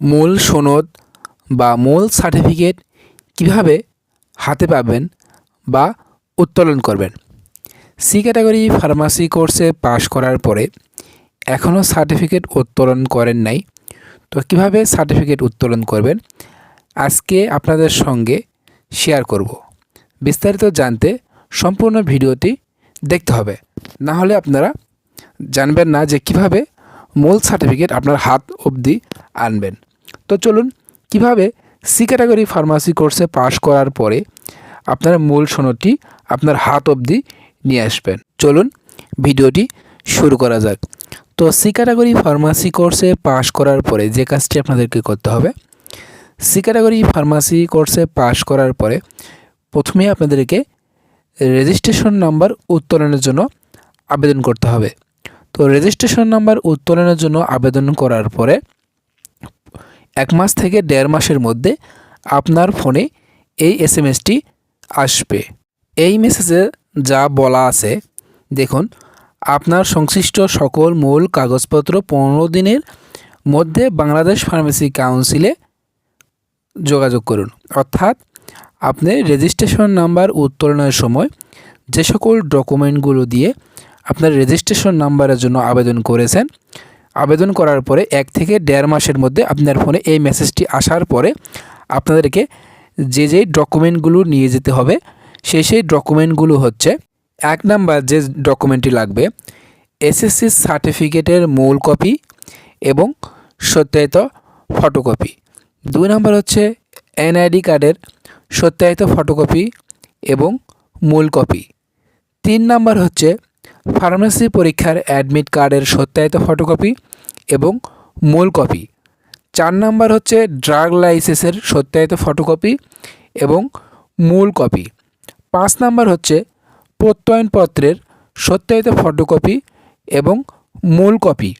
মূল সনদ বা মূল সার্টিফিকেট কীভাবে হাতে পাবেন বা উত্তোলন করবেন? সি ক্যাটাগরি ফার্মাসি কোর্সে পাশ করার পরে এখনও সার্টিফিকেট উত্তোলন করেন নাই। তো কীভাবে সার্টিফিকেট উত্তোলন করবেন? আজকে আপনাদের সঙ্গে শেয়ার করব। বিস্তারিত জানতে সম্পূর্ণ ভিডিওটি দেখতে হবে। না হলে আপনারা জানবেন না যে কীভাবে মূল সার্টিফিকেট আপনার হাত অবধি আনবেন। তো চলুন, কীভাবে সি ক্যাটাগরি ফার্মাসি কোর্সে পাশ করার পরে আপনার মূল সনদটি আপনার হাত অবধি নিয়ে আসবেন? চলুন, ভিডিওটি শুরু করা যাক। তো সি ক্যাটাগরি ফার্মাসি কোর্সে পাশ করার পরে যে কাজটি আপনাদেরকে করতে হবে সি ক্যাটাগরি ফার্মাসি কোর্সে পাশ করার পরে প্রথমে আপনাদেরকে রেজিস্ট্রেশন নাম্বার উত্তোলনের জন্য আবেদন করতে হবে। তো রেজিস্ট্রেশন নাম্বার উত্তোলনের জন্য আবেদন করার পরে এক মাস থেকে দেড় মাসের মধ্যে আপনার ফোনে এই এস এম এসটি আসবে। এই মেসেজে যা বলা আছে, দেখুন, আপনার সংশ্লিষ্ট সকল মূল কাগজপত্র পনেরো দিনের মধ্যে বাংলাদেশ ফার্মেসি কাউন্সিলে যোগাযোগ করুন। অর্থাৎ, আপনি রেজিস্ট্রেশন নাম্বার উত্তোলনের সময় যে সকল ডকুমেন্টগুলো দিয়ে আপনার রেজিস্ট্রেশন নাম্বারের জন্য আবেদন করেছেন আবেদন করার পরে এক থেকে দেড় মাসের মধ্যে আপনার ফোনে এই মেসেজটি আসার পরে আপনাদেরকে যে যেই ডকুমেন্টগুলো নিয়ে যেতে হবে সেই সেই ডকুমেন্টগুলো হচ্ছে এক নাম্বার যে ডকুমেন্টটি লাগবে, এসএসসি সার্টিফিকেটের মূল কপি এবং সত্যায়িত ফটোকপি। দুই নাম্বার হচ্ছে এনআইডি কার্ডের সত্যায়িত ফটোকপি এবং মূল কপি। তিন নাম্বার হচ্ছে ফার্মেসি পরীক্ষার অ্যাডমিট কার্ডের সত্যায়িত ফটোকপি এবং মূল কপি। চার নাম্বার হচ্ছে ড্রাগ লাইসেন্সের সত্যায়িত ফটোকপি এবং মূল কপি। পাঁচ নাম্বার হচ্ছে প্রত্যয়নপত্রের সত্যায়িত ফটোকপি এবং মূল কপি।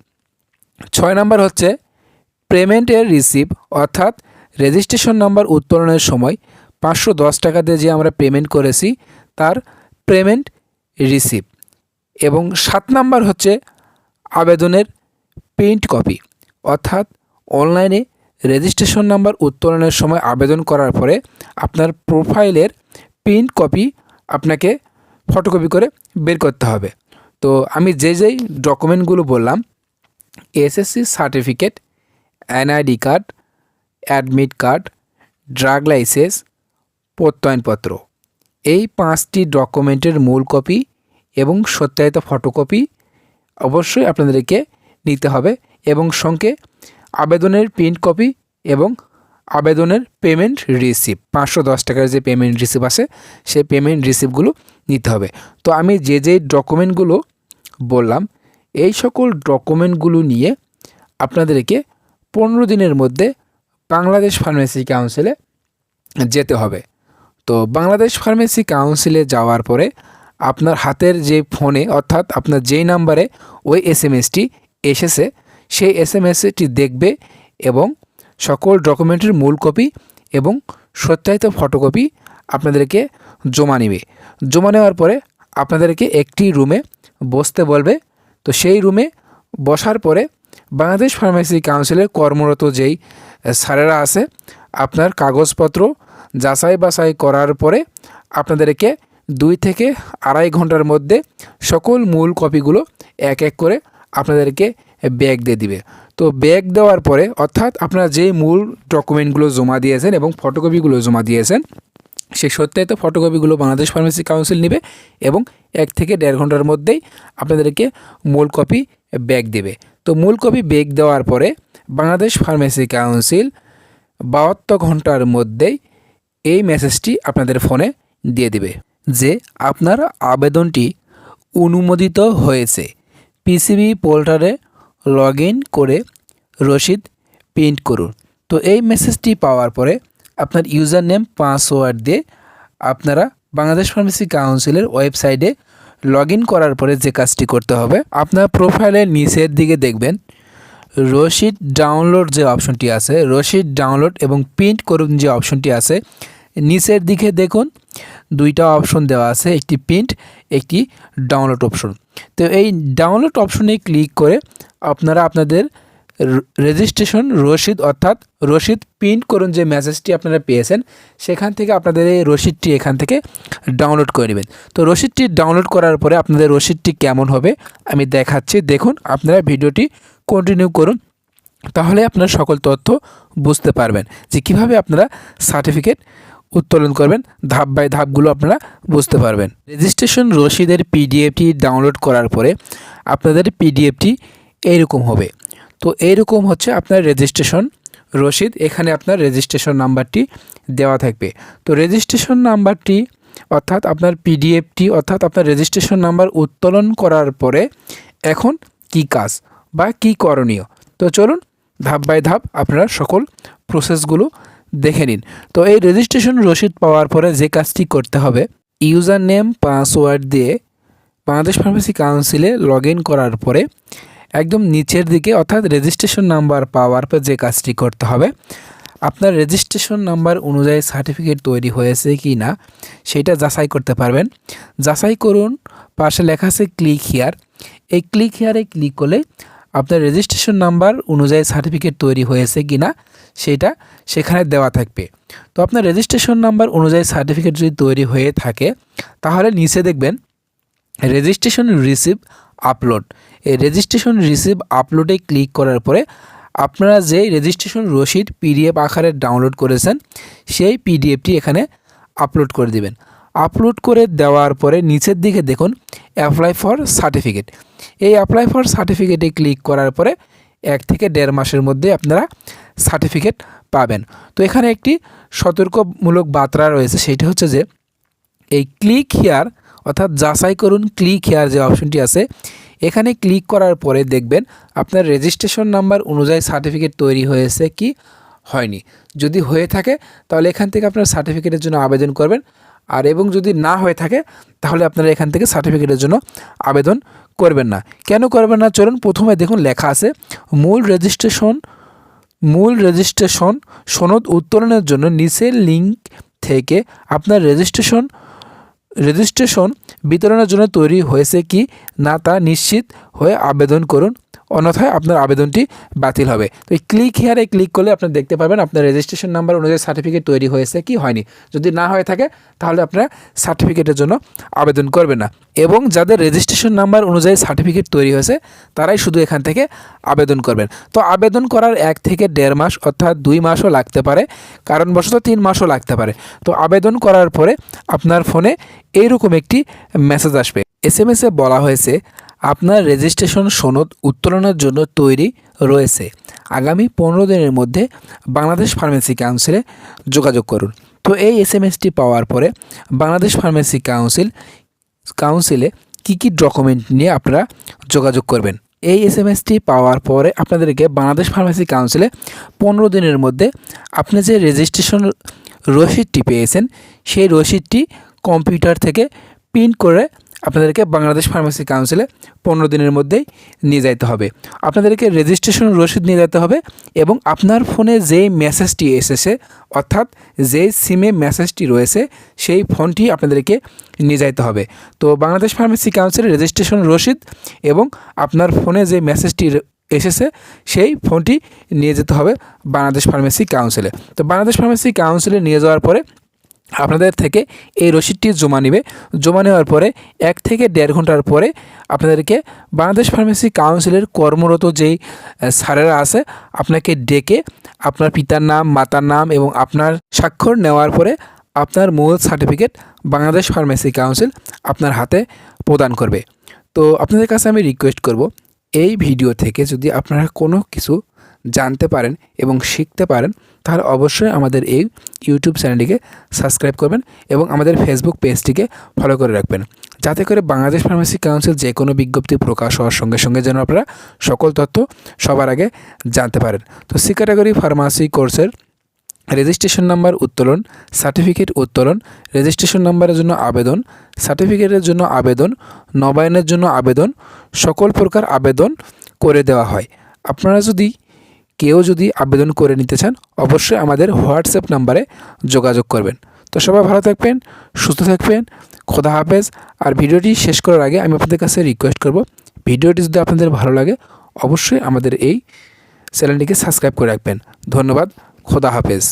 ছয় নাম্বার হচ্ছে পেমেন্টের রিসিভ অর্থাৎ রেজিস্ট্রেশন নাম্বার উত্তোলনের সময় পাঁচশো দশ টাকা দিয়ে যে আমরা পেমেন্ট করেছি, তার পেমেন্ট রিসিভ এবং সাত নাম্বার হচ্ছে আবেদনের প্রিন্ট কপি। অর্থাৎ অনলাইনে রেজিস্ট্রেশন নাম্বার উত্তোলনের সময় আবেদন করার পরে আপনার প্রোফাইলের প্রিন্ট কপি আপনাকে ফটোকপি করে বের করতে হবে। তো আমি যে যেই ডকুমেন্টগুলো বললাম, SSC certificate, NID card, admit card, drug licence, প্রত্যয়নপত্র। এই পাঁচটি ডকুমেন্টের মূল কপি এবং সত্যায়িত ফটোকপি অবশ্যই আপনাদেরকে নিতে হবে এবং সঙ্গে আবেদনের প্রিন্ট কপি এবং আবেদনের পেমেন্ট রিসিপ পাঁচশো দশ টাকার যে পেমেন্ট রিসিপ আছে, সেই পেমেন্ট রিসিপগুলো নিতে হবে। তো আমি যে যে ডকুমেন্টগুলো বললাম, এই সকল ডকুমেন্টগুলো নিয়ে আপনাদেরকে পনেরো দিনের মধ্যে বাংলাদেশ ফার্মেসি কাউন্সিলে যেতে হবে। তো বাংলাদেশ ফার্মেসি কাউন্সিলে যাওয়ার পরে আপনার হাতের যে ফোনে, অর্থাৎ আপনার যেই নাম্বারে ওই এস এম এসটি এসেছে, সেই এস এম এসটি দেখবে এবং সকল ডকুমেন্টের মূল কপি এবং সত্যায়িত ফটোকপি আপনাদেরকে জমা নেবে। জমা নেওয়ার পরে আপনাদেরকে একটি রুমে বসতে বলবে। তো সেই রুমে বসার পরে বাংলাদেশ ফার্মেসি কাউন্সিলের কর্মরত যেই স্যারেরা আছে, আপনার কাগজপত্র যাচাই বাছাই করার পরে আপনাদেরকে দুই থেকে আড়াই ঘণ্টার মধ্যে সকল মূল কপিগুলো এক এক করে আপনাদেরকে ব্যাগ দিয়ে দিবে। তো ব্যাগ দেওয়ার পরে, অর্থাৎ আপনারা যে মূল ডকুমেন্টগুলো জমা দিয়েছেন এবং ফটোকপিগুলো জমা দিয়েছেন, সেই সত্যায়িত ফটোকপিগুলো বাংলাদেশ ফার্মেসি কাউন্সিল নেবে এবং এক থেকে দেড় ঘণ্টার মধ্যেই আপনাদেরকে মূল কপি ব্যাগ দেবে। তো মূল কপি ব্যাগ দেওয়ার পরে বাংলাদেশ ফার্মেসি কাউন্সিল বাহাত্তর ঘণ্টার মধ্যেই এই মেসেজটি আপনাদের ফোনে দিয়ে দিবে। যে আপনার আবেদনটি অনুমোদিত হয়েছে। পিসিবি পোর্টালে লগ করে রসিদ প্রিন্ট করুন। তো এই মেসেজটি পাওয়ার পরে আপনার ইউজার নেম পাসওয়ার্ড দিয়ে আপনারা বাংলাদেশ ফার্মেসি কাউন্সিলের ওয়েবসাইটে লগ করার পরে যে কাজটি করতে হবে, আপনার প্রোফাইলের নিচের দিকে দেখবেন, রসিদ ডাউনলোড যে অপশনটি আছে, রসিদ ডাউনলোড এবং প্রিন্ট করুন যে অপশনটি আছে, নিচের দিকে দেখুন দুইটা অপশন দেওয়া আছে, একটি প্রিন্ট একটি ডাউনলোড অপশন তো এই ডাউনলোড অপশনে ক্লিক করে আপনারা আপনাদের রেজিস্ট্রেশন রসিদ অর্থাৎ রসিদ প্রিন্ট করুন যে মেসেজটি আপনারা পেয়েছেন, সেখান থেকে আপনাদের এই রসিদটি এখান থেকে ডাউনলোড করে নেবেন। তো রসিদটি ডাউনলোড করার পরে আপনাদের রসিদটি কেমন হবে আমি দেখাচ্ছি। দেখুন, আপনারা ভিডিওটি কন্টিনিউ করুন, তাহলে আপনারা সকল তথ্য বুঝতে পারবেন যে কীভাবে আপনারা সার্টিফিকেট উত্তোলন করবেন, ধাপ বাই ধাপগুলো আপনারা বুঝতে পারবেন। রেজিস্ট্রেশন রসিদের পিডিএফটি ডাউনলোড করার পরে আপনাদের পিডিএফটি এইরকম হবে। তো এইরকম হচ্ছে আপনার রেজিস্ট্রেশন রসিদ, এখানে আপনার রেজিস্ট্রেশন নাম্বারটি দেওয়া থাকবে। তো রেজিস্ট্রেশন নাম্বারটি, অর্থাৎ আপনার পিডিএফটি অর্থাৎ আপনার রেজিস্ট্রেশন নাম্বার উত্তোলন করার পরে এখন কি কাজ বা কি করণীয়? তো চলুন, ধাপ বাই ধাপ আপনারা সকল প্রসেসগুলো দেখে নিন। তো এই রেজিস্ট্রেশন রসিদ পাওয়ার পরে যে কাজটি করতে হবে ইউজার নেম পাসওয়ার্ড দিয়ে বাংলাদেশ ফার্মেসি কাউন্সিলে লগ করার পরে একদম নিচের দিকে অর্থাৎ রেজিস্ট্রেশন নাম্বার পাওয়ার পর যে কাজটি করতে হবে, আপনার রেজিস্ট্রেশন নাম্বার অনুযায়ী সার্টিফিকেট তৈরি হয়েছে কি না, সেটা যাচাই করতে পারবেন। যাচাই করুন, পাশে লেখা আছে ক্লিক হিয়ার এই ক্লিক হিয়ারে ক্লিক করলে আপনার রেজিস্ট্রেশন নাম্বার অনুযায়ী সার্টিফিকেট তৈরি হয়েছে কি না, সেটা সেখানে দেওয়া থাকবে। তো আপনার রেজিস্ট্রেশন নাম্বার অনুযায়ী সার্টিফিকেট যদি তৈরি হয়ে থাকে, তাহলে নিচে দেখবেন রেজিস্ট্রেশন রিসিভ আপলোড এই রেজিস্ট্রেশন রিসিভ আপলোডে ক্লিক করার পরে আপনারা যে রেজিস্ট্রেশন রসিদ পিডিএফ আকারে ডাউনলোড করেছেন, সেই পিডিএফটি এখানে আপলোড করে দিবেন। আপলোড করে দেওয়ার পরে নিচের দিকে দেখুন অ্যাপ্লাই ফর সার্টিফিকেট এই অ্যাপ্লাই ফর সার্টিফিকেটে ক্লিক করার পরে এক থেকে দেড় মাসের মধ্যে আপনারা সার্টিফিকেট পাবেন। তো এখানে একটি সতর্কমূলক বার্তা রয়েছে, সেটি হচ্ছে যে, এই ক্লিক হিয়ার অর্থাৎ যাচাই করুন ক্লিক হেয়ার যে অপশনটি আছে, এখানে ক্লিক করার পরে দেখবেন আপনার রেজিস্ট্রেশন নাম্বার অনুযায়ী সার্টিফিকেট তৈরি হয়েছে কি হয়নি। যদি হয়ে থাকে, তাহলে এখান থেকে আপনার সার্টিফিকেটের জন্য আবেদন করবেন। আর এবং যদি না হয়ে থাকে, তাহলে আপনারা এখান থেকে সার্টিফিকেটের জন্য আবেদন করবেন না। কেন করবেন না? চলুন প্রথমে দেখুন লেখা আছে, মূল রেজিস্ট্রেশন মূল রেজিস্ট্রেশন সনদ উত্তোলনের জন্য নিচের লিঙ্ক থেকে আপনার রেজিস্ট্রেশন রেজিস্ট্রেশন বিতরণের জন্য তৈরি হয়েছে কি না তা নিশ্চিত হয়ে আবেদন করুন। অন্যথায় আপনার আবেদনটি বাতিল হবে। তো এই ক্লিক হেয়ারে ক্লিক করলে আপনি দেখতে পারবেন আপনার রেজিস্ট্রেশন নাম্বার অনুযায়ী সার্টিফিকেট তৈরি হয়েছে কি হয়নি। যদি না হয়ে থাকে, তাহলে আপনারা সার্টিফিকেটের জন্য আবেদন করবেন না। এবং যাদের রেজিস্ট্রেশন নাম্বার অনুযায়ী সার্টিফিকেট তৈরি হয়েছে, তারাই শুধু এখান থেকে আবেদন করবেন। তো আবেদন করার এক থেকে দেড় মাস অর্থাৎ দুই মাসও লাগতে পারে, কারণবশত তিন মাসও লাগতে পারে। তো আবেদন করার পরে আপনার ফোনে এইরকম একটি মেসেজ আসবে। এস এম এসে বলা হয়েছে আপনার রেজিস্ট্রেশন সনদ উত্তোলনের জন্য তৈরি রয়েছে। আগামী পনেরো দিনের মধ্যে বাংলাদেশ ফার্মেসি কাউন্সিলে যোগাযোগ করুন। তো এই এস এম এসটি পাওয়ার পরে বাংলাদেশ ফার্মেসি কাউন্সিল কাউন্সিলে কী কী ডকুমেন্ট নিয়ে আপনারা যোগাযোগ করবেন? এই এস এম এসটি পাওয়ার পরে আপনাদেরকে বাংলাদেশ ফার্মেসি কাউন্সিলে পনেরো দিনের মধ্যে আপনি যে রেজিস্ট্রেশন রসিদটি পেয়েছেন, সেই রসিদটি কম্পিউটার থেকে প্রিন্ট করে আপনাদেরকে বাংলাদেশ ফার্মেসি কাউন্সিলে পনেরো দিনের মধ্যেই নিয়ে যাইতে হবে। আপনাদেরকে রেজিস্ট্রেশন রসিদ নিয়ে যেতে হবে এবং আপনার ফোনে যেই মেসেজটি এসেছে, অর্থাৎ যেই সিমে মেসেজটি রয়েছে, সেই ফোনটি আপনাদেরকে নিয়ে যাইতে হবে। তো বাংলাদেশ ফার্মেসি কাউন্সিলের রেজিস্ট্রেশন রসিদ এবং আপনার ফোনে যে মেসেজটি এসেছে, সেই ফোনটি নিয়ে যেতে হবে বাংলাদেশ ফার্মেসি কাউন্সিলে। তো বাংলাদেশ ফার্মেসি কাউন্সিলে নিয়ে যাওয়ার পরে আপনাদের থেকে এই রসিদটি জমা নেবে। জমা নেওয়ার পরে এক থেকে দেড় ঘণ্টার পরে আপনাদেরকে বাংলাদেশ ফার্মেসি কাউন্সিলের কর্মরত যেই স্যারেরা আছে, আপনাকে ডেকে আপনার পিতার নাম, মাতার নাম এবং আপনার স্বাক্ষর নেওয়ার পরে আপনার মূল সার্টিফিকেট বাংলাদেশ ফার্মেসি কাউন্সিল আপনার হাতে প্রদান করবে। তো আপনাদের কাছে আমি রিকোয়েস্ট করব, এই ভিডিও থেকে যদি আপনারা কোনো কিছু জানতে পারেন এবং শিখতে পারেন, তাহলে অবশ্যই আমাদের এই ইউটিউব চ্যানেলটিকে সাবস্ক্রাইব করবেন এবং আমাদের ফেসবুক পেজটিকে ফলো করে রাখবেন। যাতে করে বাংলাদেশ ফার্মেসি কাউন্সিল যে কোনো বিজ্ঞপ্তি প্রকাশ হওয়ার সঙ্গে সঙ্গে যেন আপনারা সকল তথ্য সবার আগে জানতে পারেন। তো সি ক্যাটাগরি ফার্মাসি কোর্সের রেজিস্ট্রেশন নাম্বার উত্তোলন সার্টিফিকেট উত্তোলন রেজিস্ট্রেশন নাম্বারের জন্য আবেদন সার্টিফিকেটের জন্য আবেদন, নবায়নের জন্য আবেদন, সকল প্রকার আবেদন করে দেওয়া হয়। আপনারা যদি কেউ যদি আবেদন করে নিতে চান, অবশ্যই আমাদের হোয়াটসঅ্যাপ নাম্বারে যোগাযোগ করবেন। তো সবাই ভালো থাকবেন, সুস্থ থাকবেন, খোদা হাফেজ। আর ভিডিওটি শেষ করার আগে আমি আপনাদের কাছে রিকোয়েস্ট করব, ভিডিওটি যদি আপনাদের ভালো লাগে, অবশ্যই আমাদের এই চ্যানেলটিকে সাবস্ক্রাইব করে রাখবেন। ধন্যবাদ, খোদা হাফেজ।